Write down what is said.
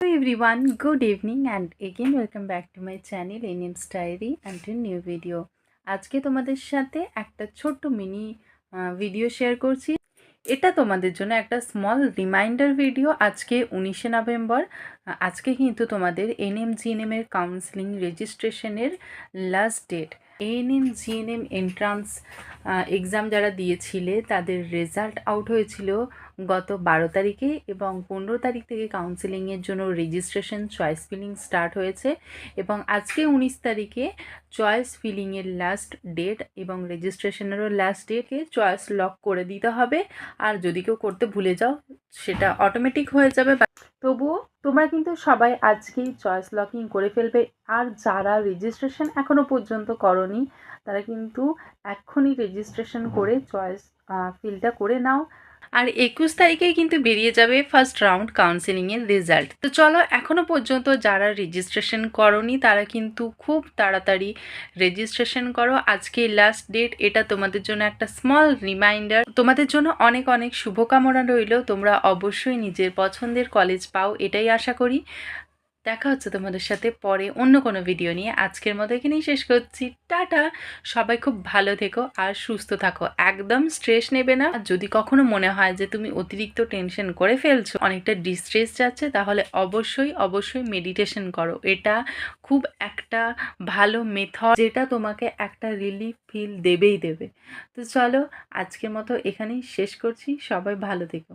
Hello everyone, good evening and again welcome back to my channel NM's Diary and a new video. আজকে তোমাদের সাথে একটা ছোট্ট mini video share করছি এটা তোমাদের জন্য একটা স্মল রিমাইন্ডার ভিডিও আজকে উনিশে নভেম্বর আজকে কিন্তু তোমাদের এনএম জিএনএম এর কাউন্সিলিং রেজিস্ট্রেশনের last date ANM GNM entrance exam যারা দিয়েছিলে, তাদের রেজাল্ট আউট হয়েছিল গত বারো তারিখে এবং পনেরো তারিখ থেকে কাউন্সিলিংয়ের জন্য রেজিস্ট্রেশন চয়েস ফিলিং স্টার্ট হয়েছে এবং আজকে উনিশ তারিখে চয়েস ফিলিংয়ের লাস্ট ডেট এবং রেজিস্ট্রেশনেরও লাস্ট ডেটে চয়েস লক করে দিতে হবে। আর যদি কেউ করতে ভুলে যাও, সেটা অটোমেটিক হয়ে যাবে তবুও তোমরা কিন্তু সবাই আজকেই চয়েস লকিং করে ফেলবে। আর যারা রেজিস্ট্রেশন এখনও পর্যন্ত করনি, তারা কিন্তু এক্ষুনি রেজিস্ট্রেশন করে চয়েস ফিলটা করে নাও। আর একুশ তারিখেই কিন্তু বেরিয়ে যাবে ফার্স্ট রাউন্ড কাউন্সিলিংয়ের রেজাল্ট তো চলো এখনও পর্যন্ত যারা রেজিস্ট্রেশন করনি, তারা কিন্তু খুব তাড়াতাড়ি রেজিস্ট্রেশন করো। আজকে লাস্ট ডেট এটা তোমাদের জন্য একটা স্মল রিমাইন্ডার তোমাদের জন্য অনেক অনেক শুভকামনা রইল। তোমরা অবশ্যই নিজের পছন্দের কলেজ পাও, এটাই আশা করি। দেখা হচ্ছে তোমাদের সাথে পরে অন্য কোনো ভিডিও নিয়ে। আজকের মতো এখানেই শেষ করছি। টাটা! সবাই খুব ভালো থেকো আর সুস্থ থাকো। একদম স্ট্রেস নেবে না। যদি কখনো মনে হয় যে তুমি অতিরিক্ত টেনশন করে ফেলছো, অনেকটা ডিস্ট্রেস যাচ্ছে, তাহলে অবশ্যই অবশ্যই মেডিটেশন করো। এটা খুব একটা ভালো মেথড যেটা তোমাকে একটা রিলিফ ফিল দেবেই দেবে। তো চলো, আজকের মতো এখানেই শেষ করছি। সবাই ভালো থেকো।